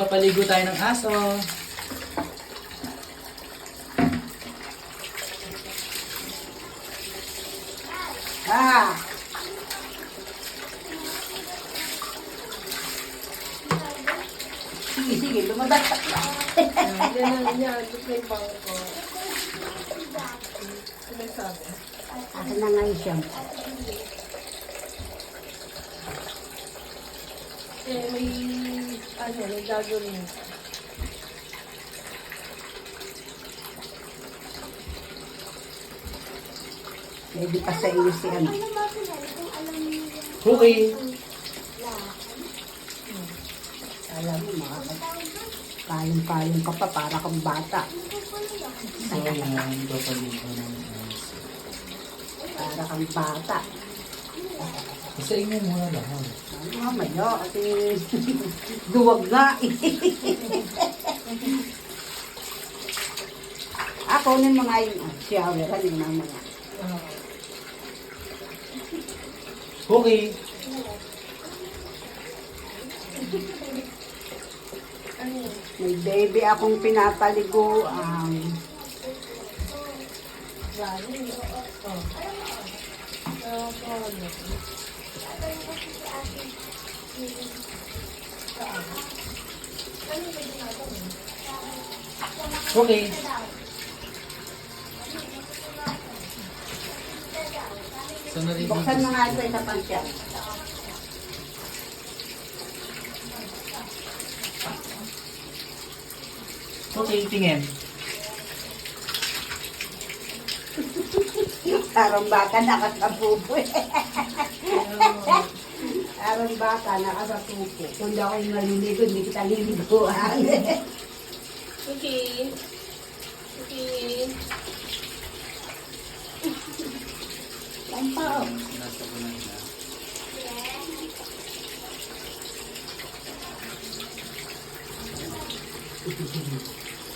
magpapaligo tayo ng aso. Ah! Sige, sige, lumabas ka. Yan na niya, ito yung bangko. Ano sabi? Asan na nga siya? Eh, may, ano, may gagawin. Pwede pa sa iyo si ano. Cookie. Alam mo, mga Paling-paling ka pa para kang bata. Ng aso. Para kang bata. Sa inyo muna. Ano mamaya, kasi duwag nga eh. Ako nun mga yung shower, yung mamaya. Cookie. May baby akong pinapaligo. Um, Cookie. So, naliligo buksan mo nga ito Cookie. sa pansya. Cookie, tingin. Parang baka nakasapupo eh. Parang baka nakasapupo. Kung di ako yung naliligo, hindi kita liliguan. Nasa unan na.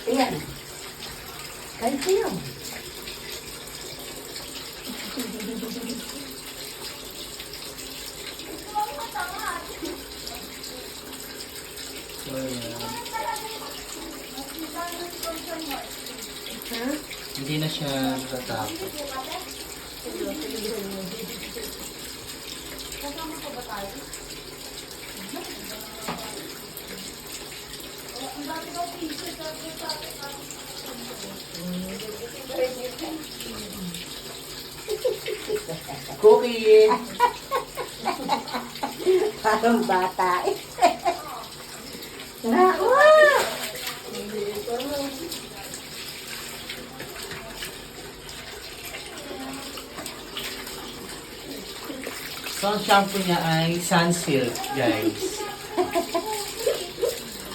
Ayan. Kahit yun. So, yan. Hindi na siya natatakot. Cookie! Parang bata eh. Naku! So, ang shampoo niya ay Sunsilk, guys.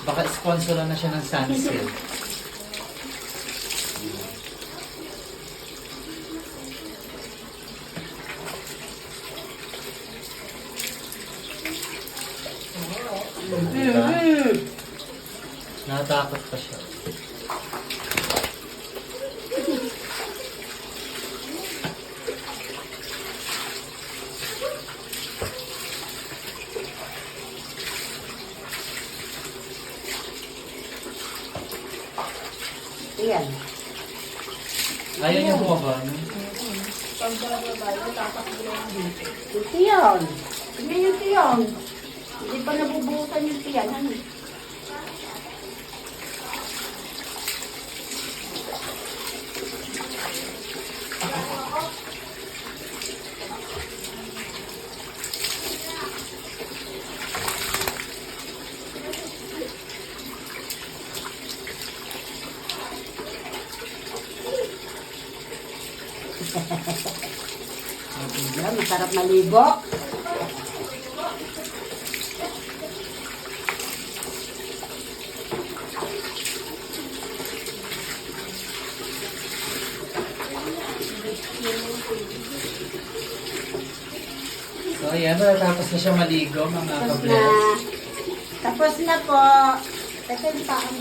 Baka sponsoran na siya ng Sunsilk. Diba? Natakot pa siya. Ayan. Ayaw niya bumaba. no? Pag bababa, tatakbo lang dito. Yung tiyan. Hindi yung tiyan. Hindi pa nabubuhusan yung tiyan. Ano? Diba, masarap maligo. So, ayan. Matatapos na siya maligo, mga Tapos na. kabless. Tapos na po. Ito yung paan.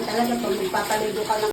Talaga pag magpapaligo ka ng